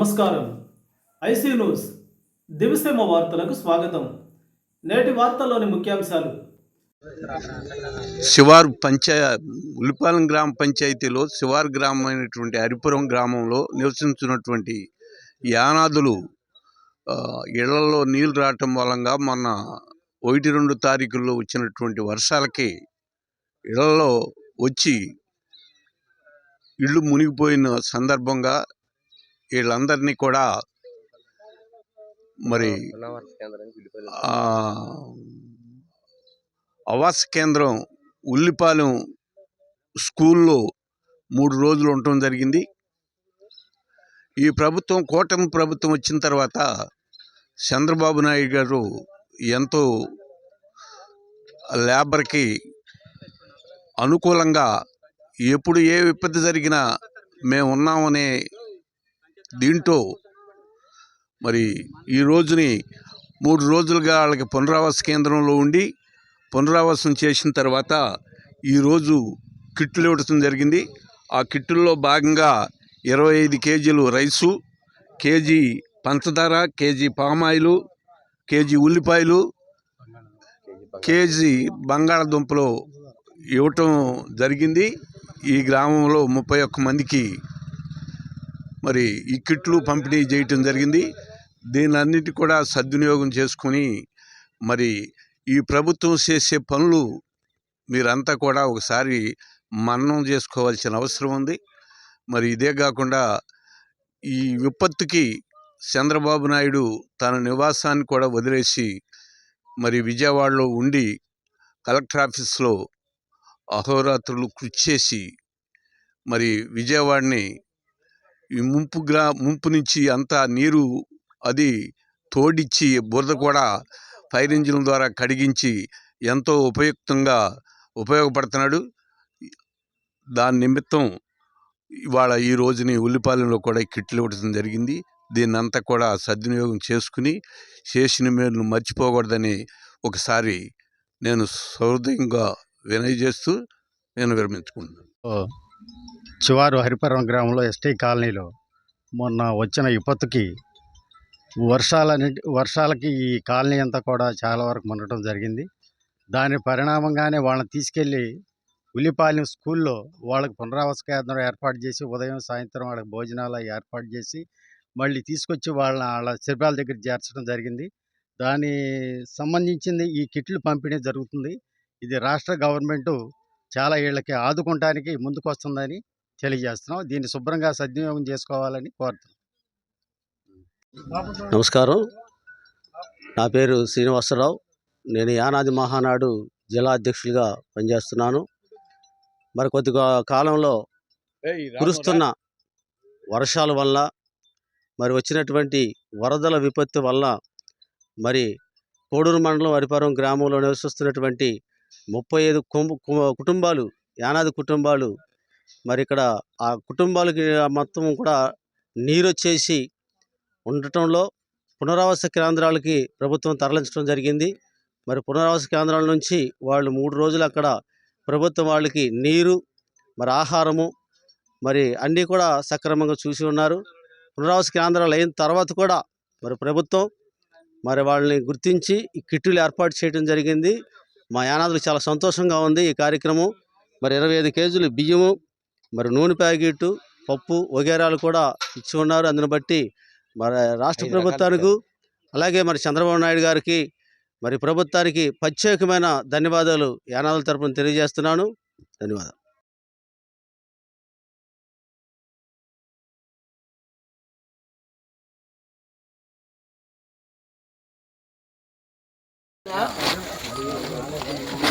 నమస్కారం. IC news. దివిసేమ వార్తలకు స్వాగతం. నేటి వార్తల్లోని ముఖ్యాంశాలు. శివారు పంచాయ ఉల్లిపాలెం గ్రామ పంచాయతీలో శివారు గ్రామం అయినటువంటి హరిపురం గ్రామంలో నివసించినటువంటి యానాదులు ఇళ్ళలో నీళ్ళు రావటం మూలంగా మొన్న ఒకటి రెండు తారీఖుల్లో వచ్చినటువంటి వర్షాలకి ఇళ్ళలో వచ్చి ఇళ్ళు మునిగిపోయిన సందర్భంగా వీళ్ళందరినీ కూడా మరి ఆవాస కేంద్రం ఉల్లిపాలెం స్కూల్లో మూడు రోజులు ఉండటం జరిగింది. ఈ ప్రభుత్వం కూటమి ప్రభుత్వం వచ్చిన తర్వాత చంద్రబాబు నాయుడు గారు ఎంతో లేబర్కి అనుకూలంగా ఎప్పుడు ఏ విపత్తు జరిగినా మేము ఉన్నామనే దీంట్లో మరి ఈ రోజుని మూడు రోజులుగా వాళ్ళకి పునరావాస కేంద్రంలో ఉండి పునరావాసం చేసిన తర్వాత ఈరోజు కిట్లు ఇవ్వడం జరిగింది. ఆ కిట్టుల్లో భాగంగా ఇరవై ఐదు కేజీలు రైసు కేజీ పంచదార కేజీ పామాయిలు కేజీ ఉల్లిపాయలు కేజీ బంగాళదుంపలు ఇవ్వటం జరిగింది. ఈ గ్రామంలో ముప్పై ఒక్క మందికి మరి ఈ కిట్లు పంపిణీ చేయటం జరిగింది. దీనన్నిటి కూడా సద్వినియోగం చేసుకొని మరి ఈ ప్రభుత్వం చేసే పనులు మీరంతా కూడా ఒకసారి మన్నం చేసుకోవాల్సిన అవసరం ఉంది. మరి ఇదే కాకుండా ఈ విపత్తుకి చంద్రబాబు నాయుడు తన నివాసాన్ని కూడా వదిలేసి మరి విజయవాడలో ఉండి కలెక్టర్ ఆఫీస్లో అహోరాత్రులు కృషి చేసి మరి విజయవాడని ఈ ముంపు గ్రా ముంపు నుంచి అంతా నీరు అది తోడిచ్చి బురద కూడా ఫైర్ ఇంజిన్ ద్వారా కడిగించి ఎంతో ఉపయుక్తంగా ఉపయోగపడుతున్నాడు. దాని నిమిత్తం ఇవాళ ఈ రోజుని ఉల్లిపాలెంలో కూడా కిట్లు ఇవ్వడం జరిగింది. దీన్ని అంతా కూడా సద్వినియోగం చేసుకుని చేసిన మేలు మర్చిపోకూడదని ఒకసారి నేను సహృదయంగా వినయ చేస్తూ నేను విరమించుకుంటున్నాను. చివారు హరిపురం గ్రామంలో ఎస్టీ కాలనీలో మొన్న వచ్చిన విపత్తుకి వర్షాలని వర్షాలకి ఈ కాలనీ అంతా కూడా చాలా వరకు ఉండటం జరిగింది. దాని పరిణామంగానే వాళ్ళని తీసుకెళ్ళి ఉల్లిపాలెం స్కూల్లో వాళ్ళకి పునరావాస కేంద్రం ఏర్పాటు చేసి ఉదయం సాయంత్రం వాళ్ళకి భోజనాలు ఏర్పాటు చేసి మళ్ళీ తీసుకొచ్చి వాళ్ళని వాళ్ళ శిబిరాల దగ్గర చేర్చడం జరిగింది. దాని సంబంధించింది ఈ కిట్లు పంపిణీ జరుగుతుంది. ఇది రాష్ట్ర గవర్నమెంటు చాలా ఏళ్ళకి ఆదుకుంటానికి ముందుకు వస్తుందని తెలియజేస్తున్నాం. దీన్ని శుభ్రంగా సద్వినియోగం చేసుకోవాలని కోరుతున్నాం. నమస్కారం. నా పేరు శ్రీనివాసరావు. నేను యానాది మహానాడు జిల్లా అధ్యక్షుడిగా పనిచేస్తున్నాను. మరి కొద్ది కాలంలో కురుస్తున్న వర్షాల వల్ల మరి వచ్చినటువంటి వరదల విపత్తు వల్ల మరి కోడూరు మండలం హరిపురం గ్రామంలో నివసిస్తున్నటువంటి ముప్పై ఐదు కుంభ కు- కుటుంబాలు యానాది కుటుంబాలు మరి ఇక్కడ ఆ కుటుంబాలకి మొత్తం కూడా నీరు వచ్చేసి ఉండటంలో పునరావాస కేంద్రాలకి ప్రభుత్వం తరలించడం జరిగింది. మరి పునరావాస కేంద్రాల నుంచి వాళ్ళు మూడు రోజులు అక్కడ ప్రభుత్వం వాళ్ళకి నీరు మరి ఆహారము మరి అన్నీ కూడా సక్రమంగా చూసి ఉన్నారు. పునరావాస కేంద్రాలు అయిన తర్వాత కూడా మరి ప్రభుత్వం మరి వాళ్ళని గుర్తించి ఈ కిట్టులు ఏర్పాటు చేయడం జరిగింది. మా యానాదులకు చాలా సంతోషంగా ఉంది ఈ కార్యక్రమం. మరి ఇరవై ఐదు కేజీలు బియ్యము మరి నూనె ప్యాకెట్ పప్పు వగేరాలు కూడా ఇచ్చి ఉన్నారు అందుని బట్టి మరి రాష్ట్ర ప్రభుత్వానికి అలాగే మరి చంద్రబాబు నాయుడు గారికి మరి ప్రభుత్వానికి ప్రత్యేకమైన ధన్యవాదాలు యానాదుల తరపున తెలియజేస్తున్నాను. ధన్యవాదాలు.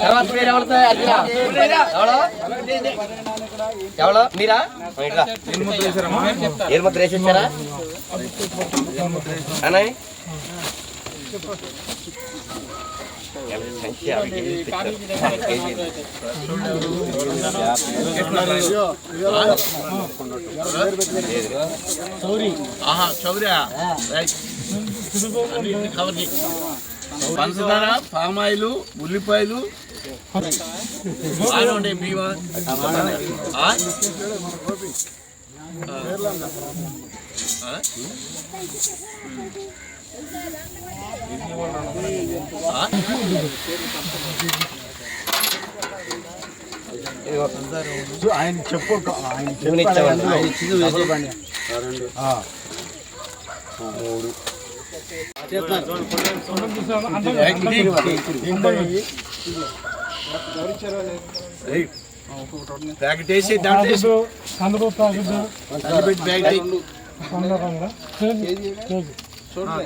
తర్వాత పేరు ఎవరితో అర్జునా? మీరా ఇట్లా వేసేసారా అన్నయ్య పంచదార పామాయిలు ఉల్లిపాయలు బాగా ఉండే బియ్యం ఆ? ఆ? ఆ? ఏయ్, ప్యాకెట్ వేసి దాంట్లో. కలిపెట్టి ప్యాకెట్ వేయి. ఆ,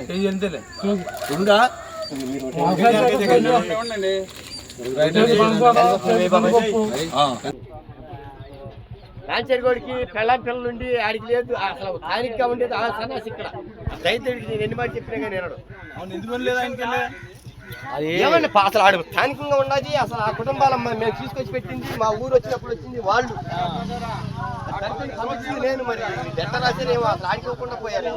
కేజీ ఎంతలే ఉందా? పెళ్ళం పిల్లలు ఉండి ఆడికి లేదు. అసలు స్థానికంగా ఉండేది ఆ సన్నాసి ఇక్కడ. రైతుడికి నేను ఎన్ని మాట చెప్పినా కానీ వినడు. ఏమండి అసలు ఆడు స్థానికంగా ఉన్నది. అసలు ఆ కుటుంబాల మేము తీసుకొచ్చి పెట్టింది. మా ఊరు వచ్చినప్పుడు వచ్చింది వాళ్ళు. నేను మరి. ఎట్ట రాసేనేమో అసలు ఆడుకోకుండా పోయారు.